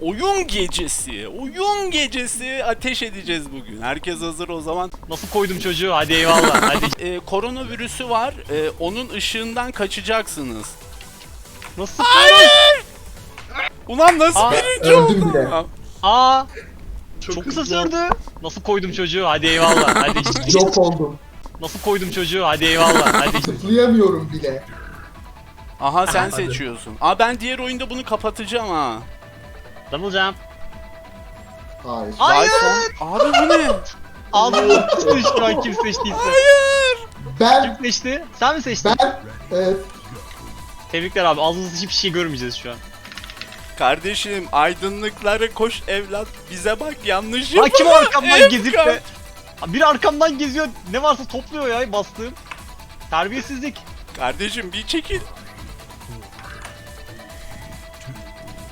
Oyun gecesi, oyun gecesi ateş edeceğiz bugün. Herkes hazır o zaman. Nasıl koydum çocuğu? Hadi eyvallah. Hadi. Ee, koronavirüsü var, ee, onun ışığından kaçacaksınız. Nasıl? Ulan nasıl Aa, birinci öldüm bile. Aa, Çok, çok kısa hızlı. sürdü. Nasıl koydum çocuğu? Hadi eyvallah. Hadi. Yok oldum. Nasıl koydum çocuğu? Hadi eyvallah. Hadi. Zıplayamıyorum bile. Aha sen Hadi. seçiyorsun. Aa ben diğer oyunda bunu kapatacağım ha. Double jump. Hayır. Hayır. Abi bu ne? Ağzını tuttu şu an kim seçtiyse. Ben, Kim seçti? Sen mi seçtin? ben, evet. Tebrikler abi. Ağzınızda hiçbir şey görmeyeceğiz şu an. Kardeşim aydınlıklara koş evlat. Bize bak yanlış Ha kim yapma. arkamdan gezip de... Biri arkamdan geziyor. Ne varsa topluyor ya bastığım. Terbiyesizlik. Kardeşim bir çekil.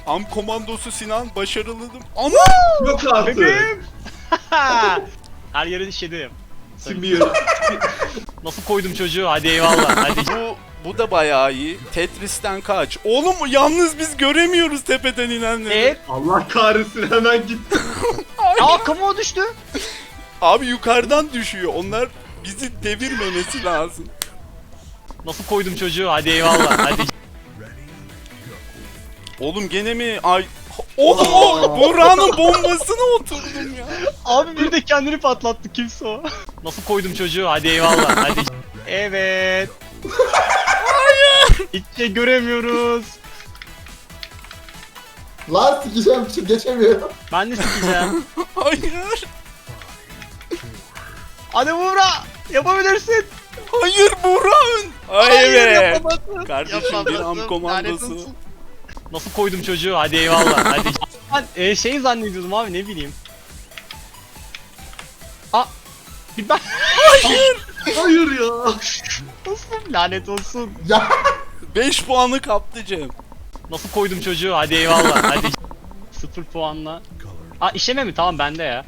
Am komandosu Sinan başarılıdım. Ana! Yok artık. Bebeğim. Her yere işedim. Smear. Nasıl koydum çocuğu? Hadi eyvallah. Hadi. Bu bu da bayağı iyi. Tetris'ten kaç. Oğlum yalnız biz göremiyoruz tepeden inenleri. Evet. Allah kahretsin hemen gitti. Aa kamuğa düştü. Abi yukarıdan düşüyor. Onlar bizi devirmemesi lazım. Nasıl koydum çocuğu? Hadi eyvallah. Hadi. Oğlum gene mi? Ay Oğlum o Buğra'nın bombasına oturdum ya. Abi biri de kendini patlattı. Kimse o? Nasıl koydum çocuğu? Hadi eyvallah. Hadi. Evet. Hayır. Hiç şey göremiyoruz. Lan sikeceğim şu geçemiyorum. Ben de sikeceğim. Hayır. Hadi Buğra. Yapabilirsin. Hayır Buğra'ın. Ay evet. yapamadın. Kardeşim bir am komandosu. Nasıl koydum çocuğu? Hadi eyvallah. Hadi. Ben e, şey zannediyordum abi ne bileyim. Aa. Bir ben Hayır ya. olsun lanet olsun. Ya 5 puanı kaptı Cem. Nasıl koydum çocuğu? Hadi eyvallah. Hadi. Sıfır puanla. Aa işeme mi? Tamam bende ya.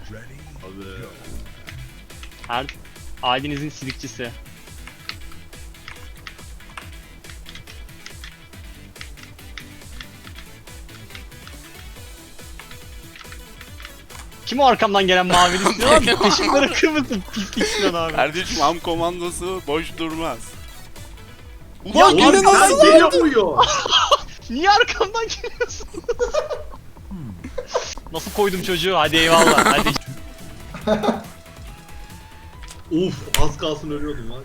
Her ailenizin silikçisi. Kim o arkamdan gelen mavili Sinan abi? Peşimi bırakır mısın pislik Sinan abi? Kardeşim am komandosu boş durmaz. Ya Ulan yine sen nasıl aldın? gelemiyor. Niye arkamdan geliyorsun? Nasıl koydum çocuğu? Hadi eyvallah. Hadi. Uf az kalsın ölüyordum var ya.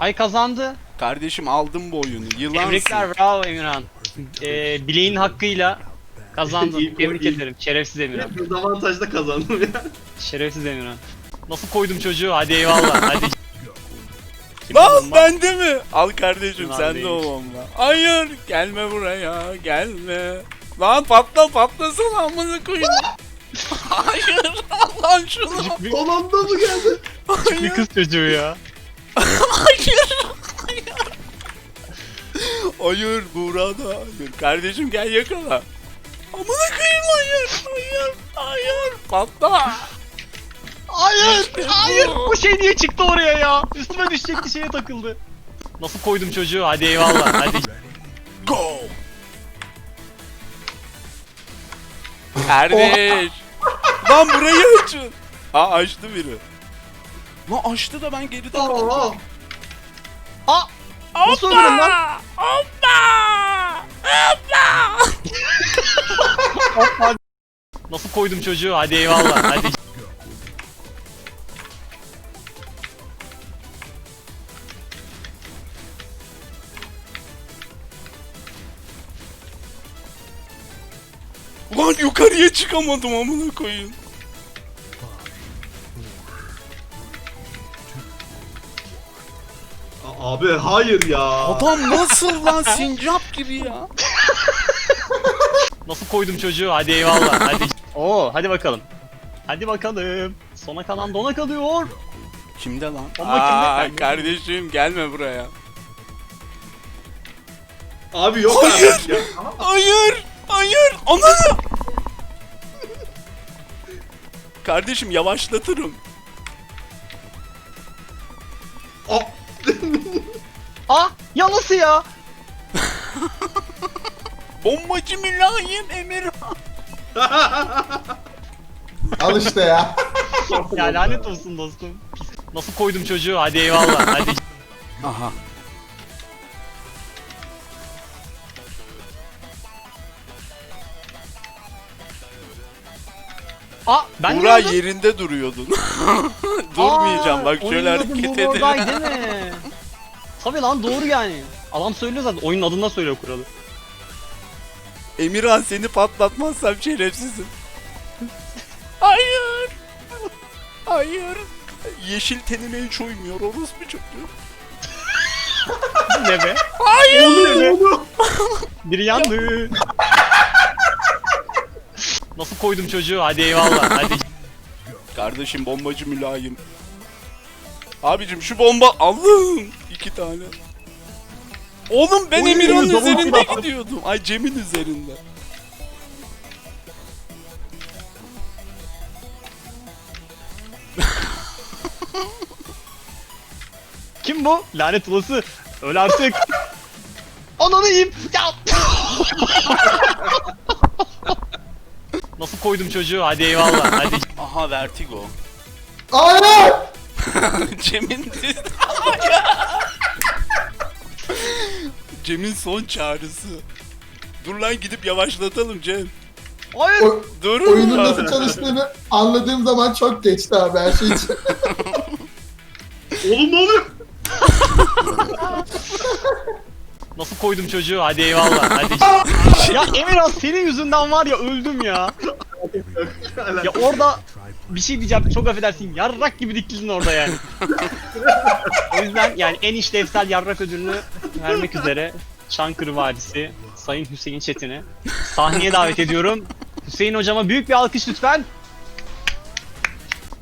Ay kazandı. Kardeşim aldım bu oyunu. Yılansın. Tebrikler bravo Emirhan. Ee, bileğin hakkıyla kazandın. İyi, Tebrik iyi. ederim. Şerefsiz Emirhan. Hep avantajda kazandım ya. Şerefsiz Emirhan. Nasıl koydum çocuğu? Hadi eyvallah. Hadi. Kim Lan bomba? bende mi? Al kardeşim Lan sende o değil. bomba. Hayır gelme buraya gelme. Lan patla patlasın amına koyayım. Hayır lan şunu. Çocuk bir, Son anda mı geldi? bir Hayır. kız çocuğu ya. Hayır. Hayır. Hayır burada hayır. Kardeşim gel yakala. Amına koyayım hayır. Hayır. Hayır. Patla. Hayır, hayır. bu. Şey niye çıktı oraya ya? Üstüme düşecekti şeye takıldı. Nasıl koydum çocuğu? Hadi eyvallah. Hadi. Go. Kardeş. Lan burayı açın. Aa açtı biri. Lan açtı da ben geride kaldım. Aa! Nasıl öldün lan? Hoppa! Hoppa! Nasıl koydum çocuğu? Hadi eyvallah. Hadi. Ulan yukarıya çıkamadım amına koyayım. Abi hayır ya. Adam nasıl lan sincap gibi ya. Nasıl koydum çocuğu? Hadi eyvallah. Hadi. Oo, hadi bakalım. Hadi bakalım. Sona kalan dona kalıyor. Kimde lan? Bomba kimde? Aa, Bende. kardeşim gelme buraya. Abi yok Hayır. artık ya. Hayır! Hayır! Ananı! Kardeşim yavaşlatırım. Aa, Aa, ya nasıl ya? Bombacı mülayim Emirhan. Al işte ya. Ya lanet olsun dostum. Nasıl koydum çocuğu? Hadi eyvallah. Hadi. Aha. Aa ben ne oldum? yerinde duruyordun. Durmayacağım bak şöyle oyunun adı hareket edelim. değil mi? Tabii lan doğru yani. Adam söylüyor zaten. Oyunun adından söylüyor kuralı. Emirhan seni patlatmazsam şerefsizim. Hayır. Hayır. Yeşil tenime hiç uymuyor orospu çocuğu. ne be? Hayır. Biri yandı. Nasıl koydum çocuğu? Hadi eyvallah. Hadi. Kardeşim bombacı mülayim. Abicim şu bomba Allah'ım iki tane. Oğlum ben Oy, Emirhan'ın üzerinde gidiyordum. Ay Cem'in üzerinde. Kim bu? Lanet olası. Öl artık. Ananı yiyeyim. Ya. Nasıl koydum çocuğu? Hadi eyvallah. Hadi. Aha vertigo. Hayır. Cem'in Cem'in son çağrısı. Dur lan gidip yavaşlatalım Cem. Hayır. O, Dur. oyunun nasıl çalıştığını anladığım zaman çok geçti abi her şey için. Oğlum ne oluyor? Nasıl koydum çocuğu? Hadi eyvallah. Hadi. ya Emirhan senin yüzünden var ya öldüm ya. Ya orada bir şey diyeceğim çok affedersin yarrak gibi dikildin orada yani. o yüzden yani en işlevsel yarrak ödülünü vermek üzere Çankırı Vadisi Sayın Hüseyin Çetin'i sahneye davet ediyorum. Hüseyin hocama büyük bir alkış lütfen.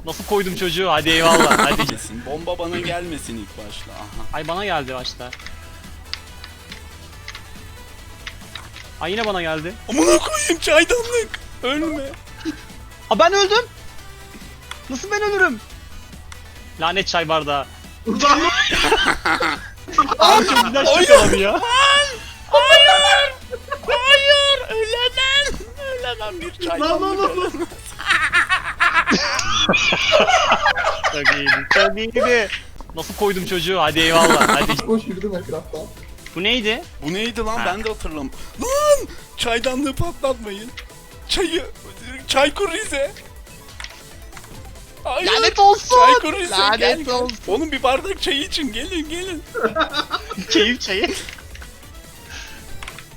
Nasıl koydum çocuğu? Hadi eyvallah. Hadi. Kesin. Bomba bana gelmesin ilk başta. Aha. Ay bana geldi başta. Ay yine bana geldi. Amına koyayım çaydanlık. Ölme. Ha ben öldüm. Nasıl ben ölürüm? Lanet çay bardağı. Ulan Abi çok güzel şakalar ya. Hayır. Hayır. Ölemem. Ölemem bir Lan lan lan lan. Çok iyiydi. Çok iyiydi. Nasıl koydum çocuğu? Hadi eyvallah. Hadi. Koş yürüdüm etrafta. Bu neydi? Bu neydi lan Ha. ben de hatırlam. Lan çaydanlığı patlatmayın. Çayı Çaykur Rize. Hayır. Lanet olsun. Çaykur Rize Lanet gel, gel. olsun. Oğlum bir bardak çay için gelin gelin. Keyif çayı.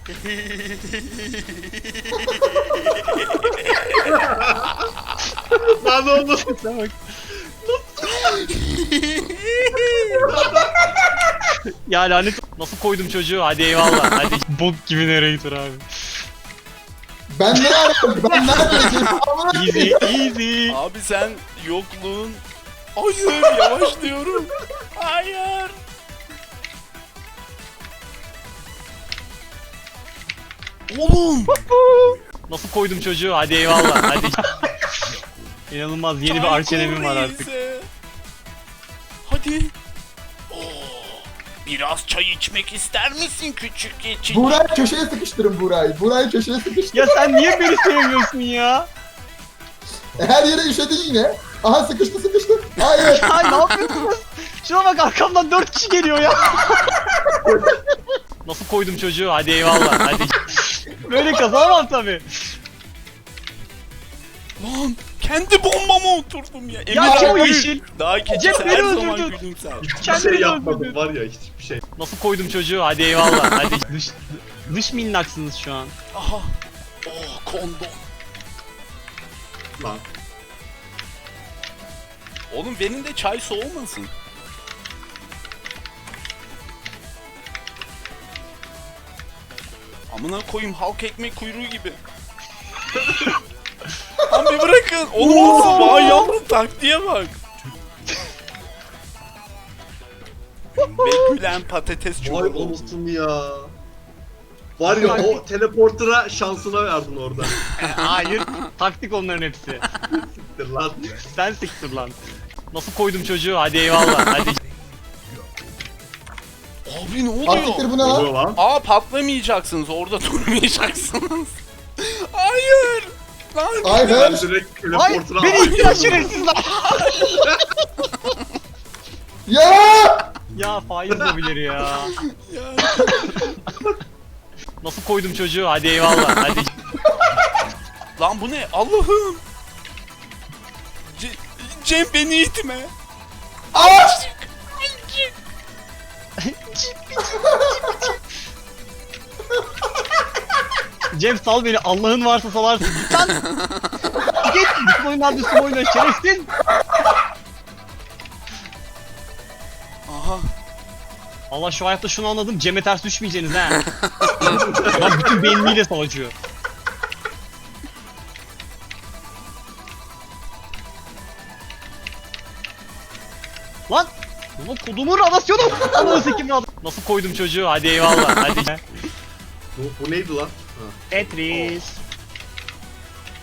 Lan oldu? Bak. ya lanet. Nasıl koydum çocuğu? Hadi eyvallah. Hadi. Bok gibi nereye gidiyor abi. Ben ne yapayım? Ben neredeyim? Easy easy. Abi sen yokluğun. Hayır yavaş diyorum. Hayır. Oğlum. Nasıl koydum çocuğu? Hadi eyvallah. Hadi. İnanılmaz yeni bir arch enemim var artık. Hadi. Biraz çay içmek ister misin küçük geçici? Buğra'yı köşeye sıkıştırın Buğra'yı. Buğra'yı köşeye sıkıştırın. Ya sen niye beni sevmiyorsun ya? E, Her yere işedin yine. Aha sıkıştı sıkıştı. Hayır. Ay ne yapıyorsunuz? Şuna bak arkamdan dört kişi geliyor ya. Nasıl koydum çocuğu? Hadi eyvallah. Hadi. Böyle kazanamam tabi. Lan kendi bombama oturdum ya. Ya Emin kim o ol, yeşil? Daha keçi Cem her beni zaman öldürdün. gülümser. Hiçbir Kendini şey yapmadım öldürdün. var ya hiçbir şey. Nasıl koydum çocuğu? Hadi eyvallah. Hadi. Dış, dış minnaksınız şu an. Aha. Oh kondom. Lan. Oğlum benim de çay soğumasın. Amına koyayım halk ekmek kuyruğu gibi. Lan bir bırakın. Oğlum nasıl vay yavrum taktiğe bak. Bekülen patates Vay çubuğu. olsun ya. Var ya o teleporter'a şansına verdin orada. Hayır. Taktik onların hepsi. Siktir lan. Sen siktir lan. Nasıl koydum çocuğu? Hadi eyvallah. Hadi. Abi ne oluyor? Artık bu ne Oluyor lan? lan. Aa patlamayacaksınız orada durmayacaksınız. Hayır. Lan Aynen. Ben direkt teleportuna beni ihtiyaç şerefsizler. Ya! ya faiz mobilir ya. ya. Nasıl koydum çocuğu hadi eyvallah hadi. Lan bu ne? Allah'ım. Ce- Cem beni itme. Aç! Cem sal beni Allah'ın varsa salarsın. Lan. Git. Bütün oyunlarda üstüme oyna şerefsiz. Aha. Allah şu hayatta şunu anladım. Cem'e ters düşmeyeceksiniz ha. Lan bütün beyniniyle savaşıyor. Lan! Ulan kodumun radasyonu! Ananı sikim. Nasıl koydum çocuğu? Hadi eyvallah. Hadi. Bu, bu neydi lan? Ha. Tetris.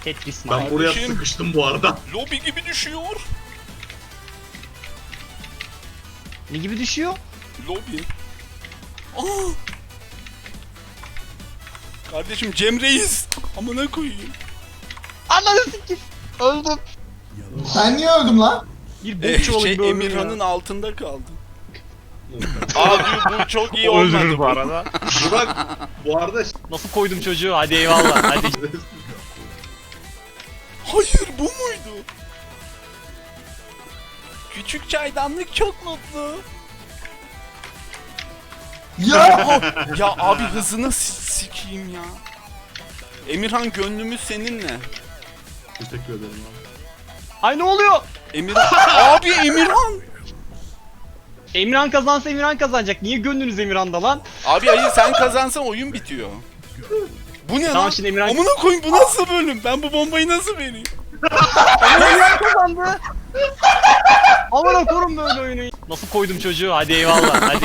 Tetris Ben buraya Kardeşim. sıkıştım bu arada. Lobi gibi düşüyor. Ne gibi düşüyor? Lobi. Aa. Kardeşim Cem Reis. Amına koyayım. Ananı sikim. Öldüm. Ben niye öldüm lan? Bir Ee, bokçu şey gibi öldüm Emirhan'ın altında kaldı. Abi bu çok iyi olmadı bu arada. Burak bu arada Nasıl koydum çocuğu? Hadi eyvallah. Hadi. Hayır bu muydu? Küçük çaydanlık çok mutlu. Ya! Ya abi hızını s- sikeyim ya. Emirhan gönlümüz seninle. teşekkür ederim abi. Ay ne oluyor? Emirhan abi Emirhan. Emirhan kazansa Emirhan kazanacak. Niye gönlünüz Emirhan'da lan? Abi hayır sen kazansan oyun bitiyor. Bu ne Tamam, lan? şimdi Emirhan- Amına koyayım bu nasıl bölüm? Ben bu bombayı nasıl vereyim? Emirhan kazandı. Aman korum böyle oyunu. Nasıl koydum çocuğu? Hadi eyvallah. Hadi.